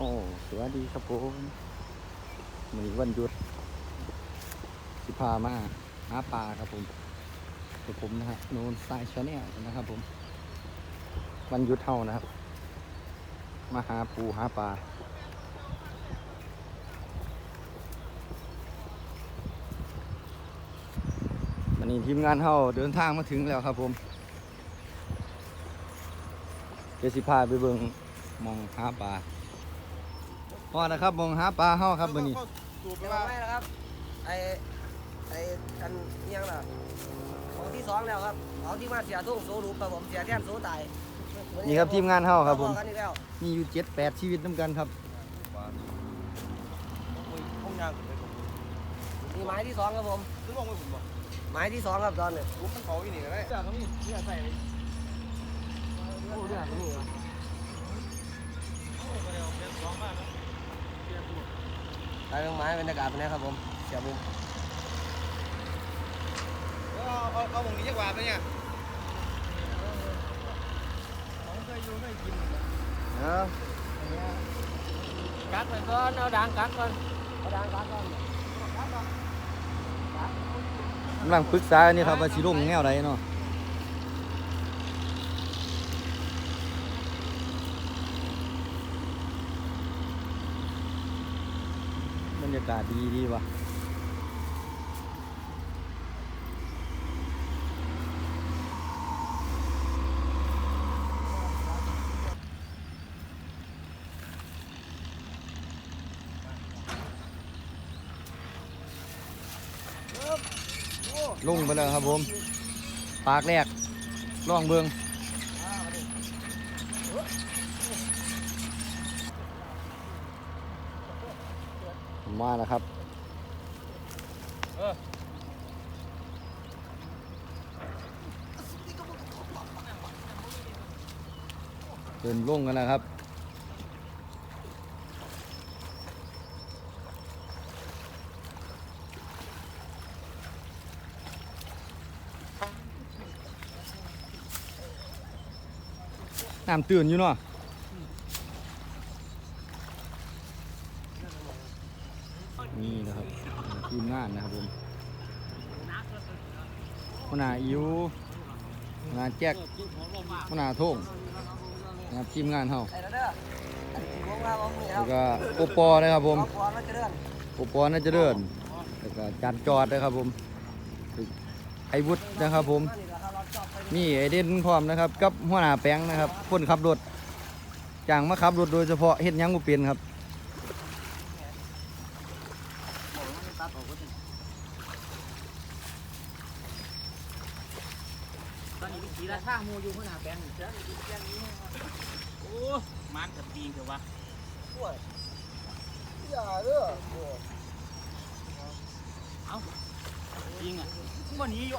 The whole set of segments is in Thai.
โอ้สวัสดีครับผมมือวันหยุด สิพามาหาปลาครับผมกับผมนะฮะโนนสายชาแนลนะครับผม วันหยุดเท่านะครับ มาหาปูหาปลาวันนี้ทีมงานเท่าเดินทางมาถึงแล้วครับผมเดี๋ยวสิพาไปเบิ่งมองหาปลา พอนะครับหมองหาปลาเฮาครับมื้อนี้สูบไปว่าไม่แล้วครับ ไอไอกันเอียงล่ะของที่สองแล้วครับของที่มาเสียทุ่งโซลูปครับผมเสียแท่นโซตายนี่ครับทีมงานเฮาครับผม กันอีกแล้วมีอยู่เจ็ดแปดชีวิตน้ำกันครับ ห้องยางขึ้นไปผมนี่หมายที่สองครับผมซื้อลงไปผมบ่หมายที่สองครับตอนนี้ผมมันเขาอีนี่ก็ได้จากตรงนี้ที่ใส่เลยโอ้เรื่องนี้ ตายลงไม้บรรยากาศเป็นไงครับผมเสียบุ้มเอาเอาเอาวงนี้จักว่าไปเนี่ยเออกักไปก่อนเอาด่างกักก่อนเอาด่างกักก่อนกำลังปรึกษากันนี่ครับว่าสิลงแนวใดเนาะบรรยากาศดีดีว่ะลงไปแล้วครับผม ปากแรกล่องเบิง มาแล้วครับเดินลงกันแล้วครับน้ำตื่นอยู่เนาะนี่นะครับทีมงานนะครับผมหัวหน้าอิวหัวหน้า แจ็คหัวหน้าโท่งนะครับทีมงานเฮาแล้วก็โอปอนะครับผมเอาก่อนแล้วจะเดินโอปอน่าจะเดินแล้วก็จันจอดนะครับผมไอวุฒนะครับผมนี่ไอเด่นพร้อมนะครับ กับหัวหน้าแป้งนะครับคนขับรถจ้างมาขับรถโดยเฉพาะเฮ็ดยังบ่เป็นครับ ตอนนี้วิธี ละท่าอยู่ข้างหน้าแปลงเสือนี่เสียงนี้โอ้มันกับปีนเถอะวะอย่าเด้อจริงอะมันนี้อยู่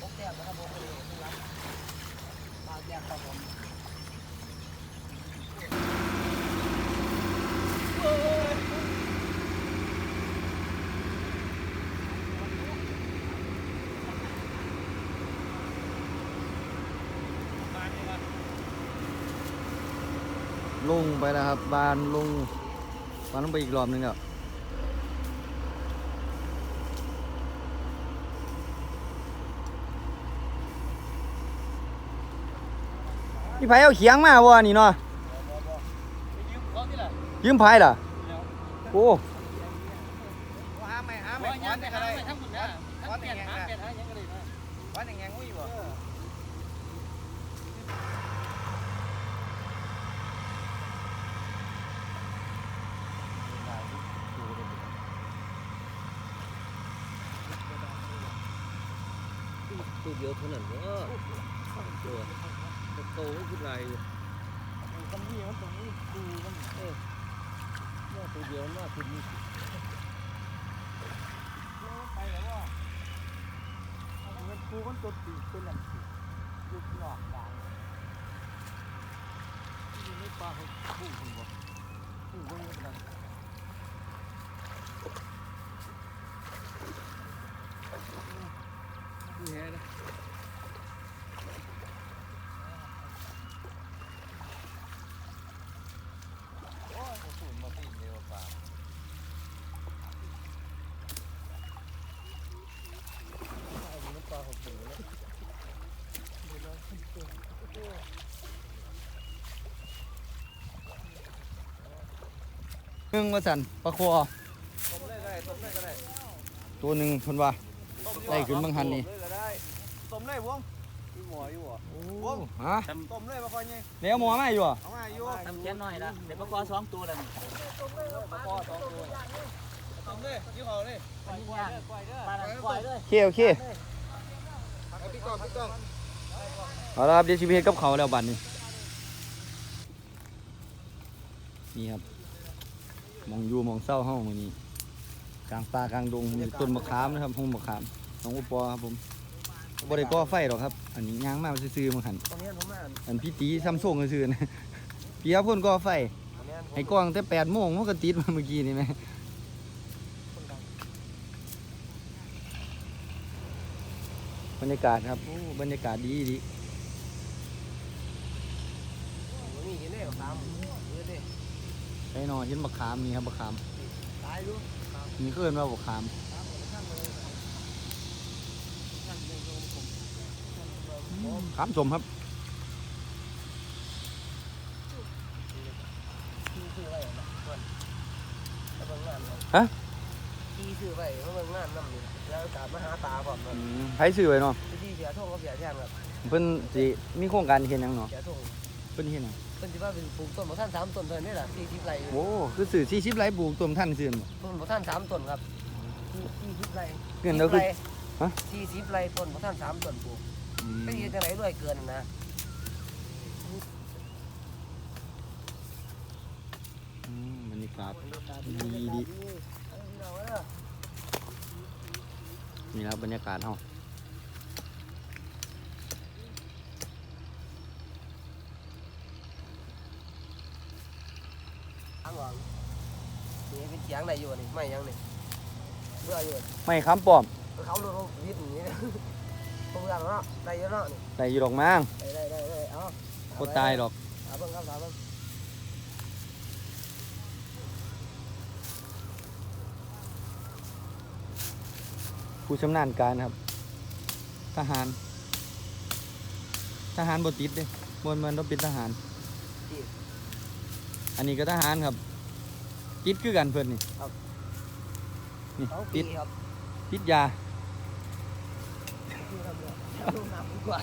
พกแก้วนะครับผมไม่ได้ไม่รับมาแก้วครับผม ลงไปแล้วครับ บานลงบานลงไปอีกรอบหนึงแล้วนี่ไผเอาเขียงมาวะนี่เนาะยืมเขาที่ละยืมไผล่ะโอ้ หาไม่หา ไม่ ไม่ ยั วั ง น แต่ ได้ หา ก็ได้ ไม่ทั้งหมดนะทั้งเปลี่ยนหาเปลี่ยนหายังก็ได้นะ วันอย่างเงี้ยงูอยู่บ่ ตัวเดียวเท่านั้นเออตัวโตไม่ขึ้นไรตรงนี้มันตรงนี้ดูมันเออตัวเดียวน่าขึ้นนี่ไปแล้วว่าเอาเงินกูมันตัวตีตัวนั่นสิยุบหลอกกลาง หนึ่งว่าสันปลาคอต้มตัวหนึ่งคนว่า ได้ขึ้นบางหันนี่ มออยู่บ่โอ้ฮะต้มเลยมาค่อยไงเดี๋ยวหมอมาอยู่อะเอามาอยู่ทำแค่น้อยละเดี๋ยวปลากอสองตัวแล้วนี่พ่อสองตัวต้มเลยยี่ห้อเลยปลาย่างปลาหนังควายเลยโอเคโอเคเอาพี่กองพี่กองเอาละครับเดี๋ยวชิมเฮ็ดกับเขาวแล้วบัดนี้นี่ครับหมองอยู่หมองเศร้าห้องมือนี้กลางป่ากลางดงมีต้นมะขามนะครับห้องมะขามน้องอุปอครับผม บ่ได้ก่อไฟหรอกครับ อันนี้ย่างมาซื่อๆมาหันตรงนี้ผมอ่านอันพี่ตีซัมซุงซื่อๆนะพี่ครับเพ่นก่อไฟตรงนี้ผมให้กล้องแต่แปดโมงมันก็ติดมาเมื่อกี้นี่ไหมบรรยากาศครับโอ้บรรยากาศดีดีมีเห็นได้สามเห็นได้ไอ้นอนเห็นบักขามนี่ครับบักขามตายอยู่มีเคลื่อนว่าบักขาม ขามสมครับที่ซื้อไว้นะเพื่อนแล้วเบิ่งงานฮะที่ซื้อไว้แล้วเบิ่งงานนำนี่แล้วกลับมาหาตาพร้อมอืมไผซื้อไว้เนาะที่เสียท่งก็เสียแทนครับเพิ่นสิมีโครงการเฮ็ดหยังเนาะเสียท่งเพิ่นเฮ็ดหยังเพิ่นสิว่าเป็นปลูกต้นบ่ทัน3ต้นเท่านี้ล่ะ40ไร่โอ้คือซื้อ40ไร่ปลูกต้มท่านซื่อบ่ต้นบ่ทัน3ต้นครับ40ไร่เงินเราคือฮะ40ไร่ต้นบ่ทัน3ต้นปลูก อืมไปเฮ็ดจังไดรวยเกินนะอืมบรรยากาศดีดีนี่ครับบรรยากาศเฮาทางหลังนี่เป็นเสียงได้อยู่นี่ไม่ยังนี่เบื่ออยู่ไม่ค้ำป้อมเขาโดนวิทย์อย่างนี้ผม เบื่อเนาะได้เยอะเนาะนี่ได้อยู่ดอกมั้งได้ได้ได้ได้เอาบ่ตายดอกถาเบิ่งครับถาเบิ่งผู้ชำนาญการครับ ทหาร ทหารบ่ติดเด้บ่แมันต้องเป็นทหาร อันนี้ก็ทหารครับ ติดคือกันเพิ่นนี่นี่ติดติดยา ทำเนี่ยลูกน้ำดีกว่า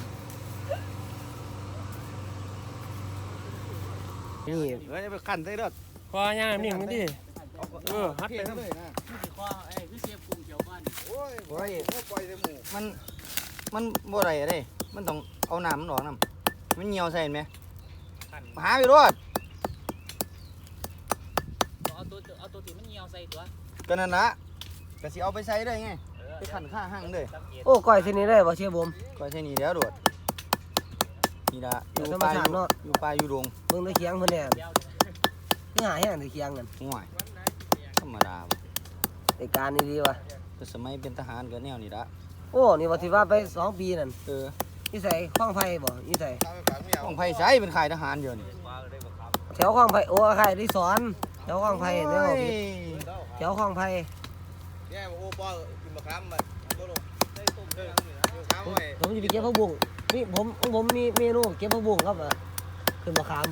นี่เฮ้ยไปขันใส่เด้อพอย่างนี่มันดิเออฮัดไปเลยนะคือสิคอเอ้ยคือเสียบกุ้งเขียวบ้านโอ้ยโอ้ยปล่อยใส่หมูมันมันบ่ได้เด้มันต้องเอาน้ำมันออกน้ำมันเหี่ยวใส่เห็นไหมหาไปรอดเอาตัวเอาตัวที่มันเหี่ยวใส่ตัวก็นั่นละก็สิเอาไปใส่ได้ไงเออ ไปขันข้าห้างเลยสังเกตโอ้ก้อยเส้นนี้ได้ป่ะเชียบผมก็ใช่นี่เดี๋ยวโดดนี่ละอยู่ธรรมป่าอชาติยู่เนาะอยู่ป่าอยู่ดงเบิ่งตะเคียงเพิ่นเนี่ยเดียวนี่หาแห้งตะเคียงกันห่วยธรรมดาบ่ไอ้การนี่ดีว่ะแต่สมัยเป็นทหารก็แนวนี้ละโอ้นี่ว่าที่ว่าไปสองปีนั่นเออนี่ใส่ข้องไผ่บ่นี่ใส่ตามไปฝากเมียของไผ่ใช้เป็นขายทหารเดียวนี่แถวข้องไผ่โอ้ใครได้สอนแถวข้องไผ่เนี่ยโอ้บ่ยผิดแถวข้องไผ่ แย่โอ้ปอกินมะขามมาตัวลงได้ต้มเด้อมะขามผมไว้ผมจะไปเก็บผักบุ้งนี่ผมของผมมีเมนูเก็บผักบุ้งครับอะขึ้นมะขาม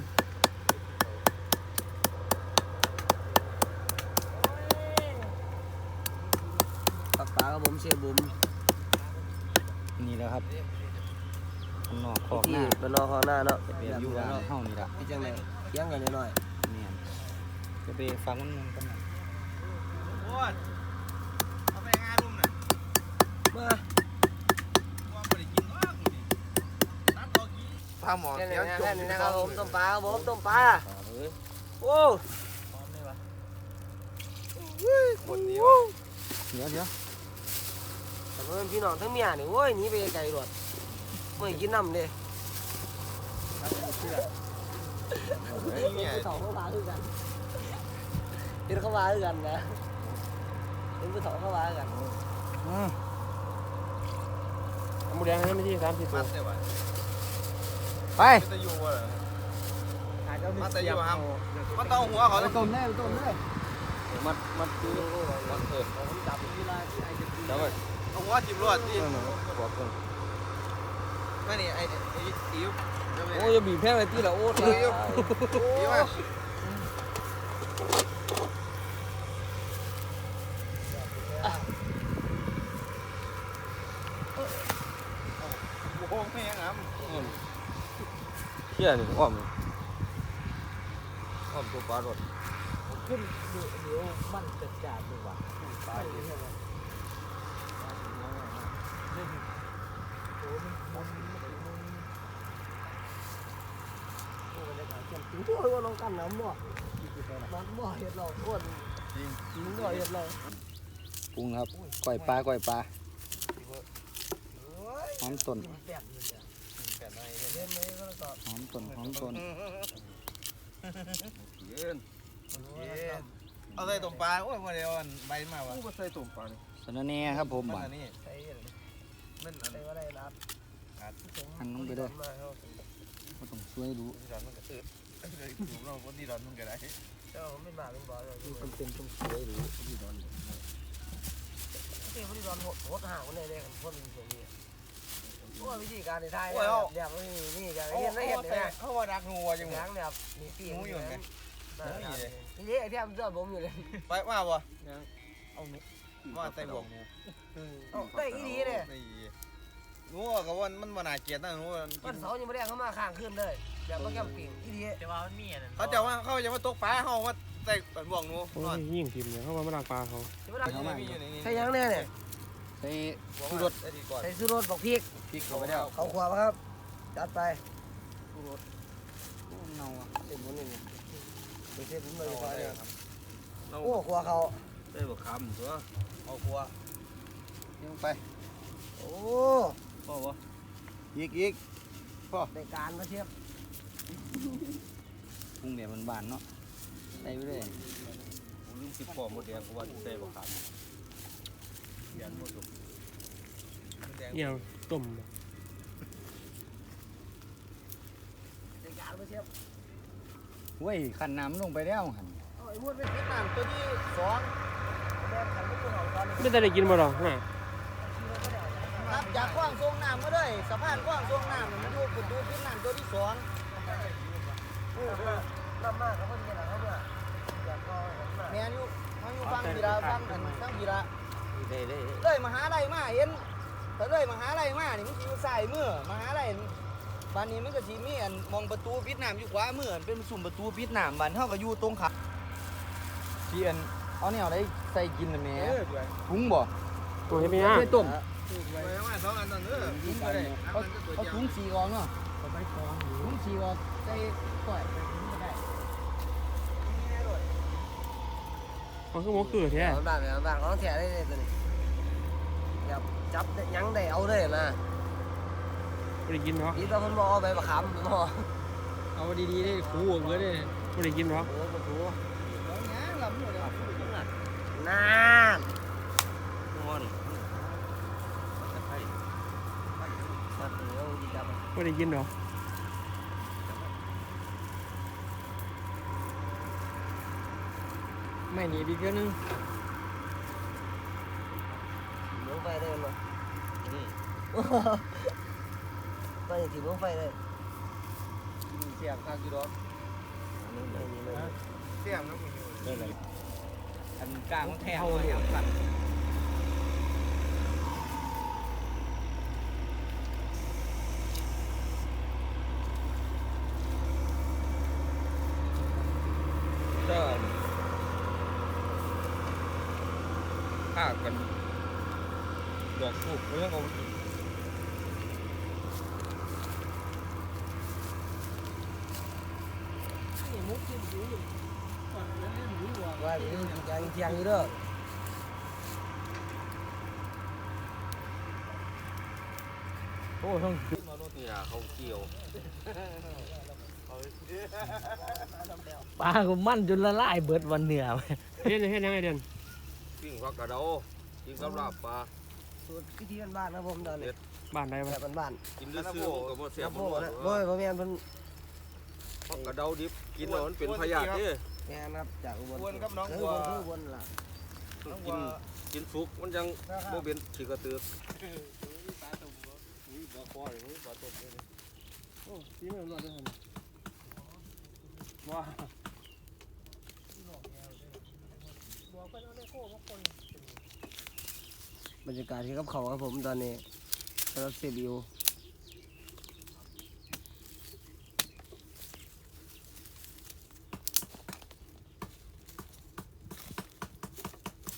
ปักปลากับผมเสียบุ๋มนี่แหละครับข้างนอกขอกหที่น้าเป็นนอข้างหน้าเนาะจะเป็นอยู่บ้านเฮานี่ละที่จังไดเลี้ยงกันหน่อยแม่นจะไปฟังมันมันกันหน่อย โอ้ยเอาไปงานรุ่มน่ะ ๆ มาปลาหมอเขียวจุ่มนี้นะครับผมต้มปลาครับผมต้มปลาโอ้พร้อมเลยวะคนนี้เดี๋ยวเดี๋ยวแต่เพื่อนพี่น้องทั้งเมียนี่โอ้ยหนีไปไกลรวดไม่กินน้ำเด้เนี่ยผู้เฒ่าเขาว่าคือกันเห็นเขาว่าคือกันนะเห็นผู้เฒ่าเขาว่าคือกัน อืมหมูแดงให้ไม่ที่สามสิบมัดได้ป่ะไปมันจะอยู่วะมันจะอยู่ครับมันต้องหัวเขาไปต้มได้ไปต้มได้มัดมัดคือมัดเออผมจับเวลาที่ไอ้จะตีเดี๋ยวไปเอาหัวจิ้มรวดที่ไม่นี่ไอ้ไอ้อิ๋วโอ้ยบีบแพ้เลยตีละโอ้อิ๋วอิ๋วมา ชี่ยนี่อ้อมอ้อมตัวปลารถขึ้นเดี๋ยวมันจะจัดดีกว่าปลาอยู่โอ้บรรยากาศเช่นโอ้ยว่าลงกันน้ำบ่บ่เห็ดเราอ้วนจริงจริงบ่เห็ดเราปรุงครับก้อยปลาก้อยปลาโอ้ยหอมต้น หมก็แล้วก็หอมต้นหอมต้นเย็นเอาใส่ตุ่มปลาโอ้ยมาเดียวอันใบมาวะก็ใส่ตุ่มปลานี่สนแหน่ครับผมมันบ่าอันนี้ใส่อะไรมันอันใส่ก็ได้รับหันลงไปเด้อบ่ต้องช่วยดูที่ร้อนมันก็ตื่นเลยถูกเราคนที่ร้อนมันก็ได้เจ้าไม่มาเป็นบ่อเลยมันเป็นต้องช่วยดูที่นอนที่ที่ร้อนหดหดห่างคนนี้เลยกันคนตรงนี้ โอ้ยวิธีการในไทยเนี่ยเรียบนี่นี่กันเขาเห็นได้เห็นเลยนะเขาว่ารักงูยังไงล้างเนี่ยมีปีกงูอยู่ไหนนี่นี่ไอ้ที่มันเจอผมอยู่เลยไปมาบ่เอาหนูมาใส่บวกงูเอ้าได้อีดีเลยงูกับว่ามันมันน่าเกลียดนะงูวันเสาร์ยังไม่ได้เข้ามาข้างขึ้นเลยอย่ามาแก้มปีกอีดีแต่ว่ามันมีอันนั้นเขาจะว่าเขาจะมาตกปลาเขาว่าใส่บวกงูโอ้ยยิ่งทิมเนี่ยเข้ามามาดังปลาเขาใช่ยังเนี่ยเนี่ย ใส่ชูรสไอ้ดีก่อนใส่ซูโรสบอกพริกพริกเข้าไปแล้วเขาขวาครับจัดไปโอ้เนาอะเต็มหมดนี่เดี๋ยวเทผมเลยไปเนี่ยเอาโอ้ขวาเขาได้บวกคำตัวเอาครัวนี่ลงไปโอ้พ่อวะอีกอีกได้การมาเทียบปรุงแบบบานๆเนาะใส่ไปเลยผมลืมสิบพ่อหมดแดงเพราะว่าได้บวกคำ ยันหมดสุกแดงเอี่ยวต้มได้การมาเทียบเว้ยขันน้ำลงไปแล้วหันเอาไอ้มดเป็นเทปน้ำตัวที่สองแม่ขันไม่ตัวของตอนนี้ไม่ได้ได้กินบ่หรอกฮะครับจากขว้างทรงน้ำมาเลยสะพานขว้างทรงน้ำมันอยู่ประตูขึ้นน้ำตัวที่สองน้ำมากครับเพื่อนกันนะครับเนี่ยอยากก็เห็นมาแม่นอยู่มันอยู่ฟังพีระฟังกันฟังพีระ ได้ได้เลยมหาลัยมาเห็นแต่เลยมหาลัยมานี่มันสิอยู่ซ้ายมือมหาลัยบ้านนี้มันก็สิมีอันมองประตูปิดน้ำอยู่ขวามืออันเป็นสุ่มประตูปิดน้ำบ้านเฮาก็อยู่ตรงขาที่อันเอาแนวได้ใส่กินน่ะแหม่เออด้วยปรุงบ่ตัวเห็นไหมฮะได้ต้มไปมาสองอันนั่นเออกินไปเลยเอาเอาถุงสีกองเนาะเอาไปกองถุงสีกองใส่ก้อย ไปถุงก็ได้เขาคือหมกคือแท้บ้านแบบบ้านของแท้ได้เลยตัวนี้อย่าจับยั้งได้เอาเลยนะไม่ได้กินหรอกนี่ตอนมันบอกเอาไปประคำบอกเอาดีๆได้คูออกเลยเด้ไม่ได้กินหรอกโอ้โหเอาหยังล่ะมื้อเดียวนานงอนมาถึงแล้วดีจับไม่ได้กินหรอก ไม่หนีดีเกินนึงลงไปได้ไหมไปถึงลงไปเลยเสียงทางกี่ดอกนี่ไม่นี่ไม่เสียงน้ำมันอยู่อันกลางแถวเลยครับก็ ฆ่ากันดอกสูบเรื่องเอาว่าอยู่ยังเที่ยงอยู่เด้อโอ้ต้องมาโนตีเขาเกี่ยวปลาก็มันจนละลายเบิดวันเหนือเฮ็ดเฮ็ดยังไงเด่น ปิ้งผักกระเดากินกับลาบปลาสูตรพิธีบ้านๆนะผมตอนนี้บ้านใดแบวะบบ้านกินด้วยซื้อกับบ่ๆเสียน้ำบโพบ่นะโอ้ยพ่อแม่นเพิ่นผักกระเดาดิบกินแล้วมันเป็นพยาธิเด้แม่นครับจากอุบลอุบลครับน้องเอบัวออุบลคืออุบลล่ะกินกินสุกมันยังบ่เป็นขี้กระตือกโอ้สีมันรอดด้วยว้า บรรยากาศที่กับเขาครับผมตอนนี้สำหรับเซบิว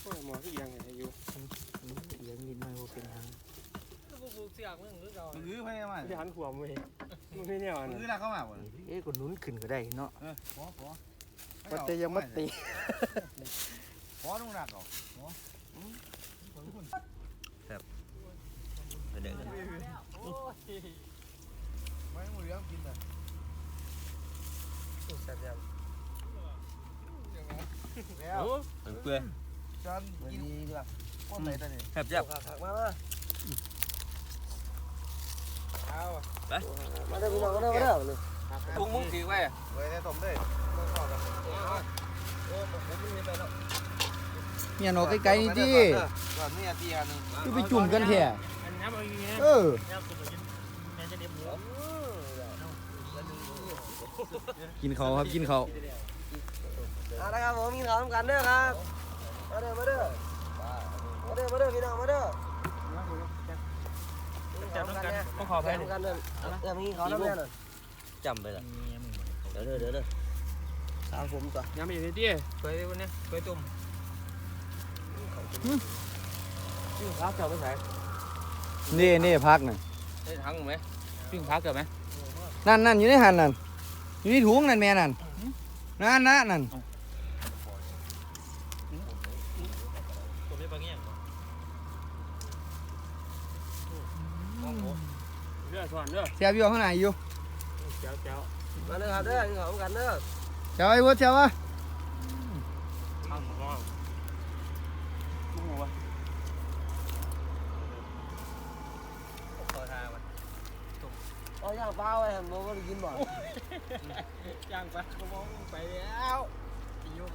อยหมอที่ยังไงอยู่เลี้ยงนิดหน่อยว่เป็นทางมึงอื้อไปยังไงที่หันขวมึมึงไม่เนี่ยมันงอื้อแล้วเข้ามาบ่เอ๊ะคนนุ้นขึ้นก็ได้เนาะพอพอก็แต่ยังไม่ตี ขอตรงหนักหรอเดินไม่หมดเรื่องกินเลยแซ่บแล้วเปื่อยฉันๆมันกินดีดีกว่าก้นไเอามาเด้อพี่น้องมาเด้อมาเด้อนี่พุงมึงถือใกล้วเนี่ยนอกไกลๆนี่ดิก่อนนี่อาทีอันนึงคือไปจุ่มกันแท้อันน้เอาอย่างนี้นะเออกินเขาครับกินเขาเอาละครับผมกินเข้าวกันเด้อครับมาเด้อมาเด้อมาเด้อมาเด้อพี่น้องมาเด้อจับน้ำกันก็ขอขอไปไปกันเด้อเดี๋ยวมีข้าวน้ำแน่นอนจำไปละเดี๋ยวเด้อเดี๋ยวเด้อสาวผมตัวยังไม่อยู่ในที่เคยวันนี้เคยตุ่ม ชื่อพักเก่าไปไหนนี่นี่พักน่ะได้ทั้งไหมปิ้งพักเกิดไหมนั่นนั่นอยู่ในหันนั่นอยู่ในถุงนั่นแม่นั่นนั่นนะนั่นตัวไม่ปังเงี้ยเลือดสอนเลือดเสียบอยู่ข้างในอยู่เจ้าเจ้ามาเด้อครับเด้อกินข้ากันเด้อเจ้าไอ้วัวเจ้าวะ ข้าวหม้อลุงวะเอาย่างเปล่าไว้หั่นบ่ได้กินบ่ย่างไปก็มองไปแล้วกินยุ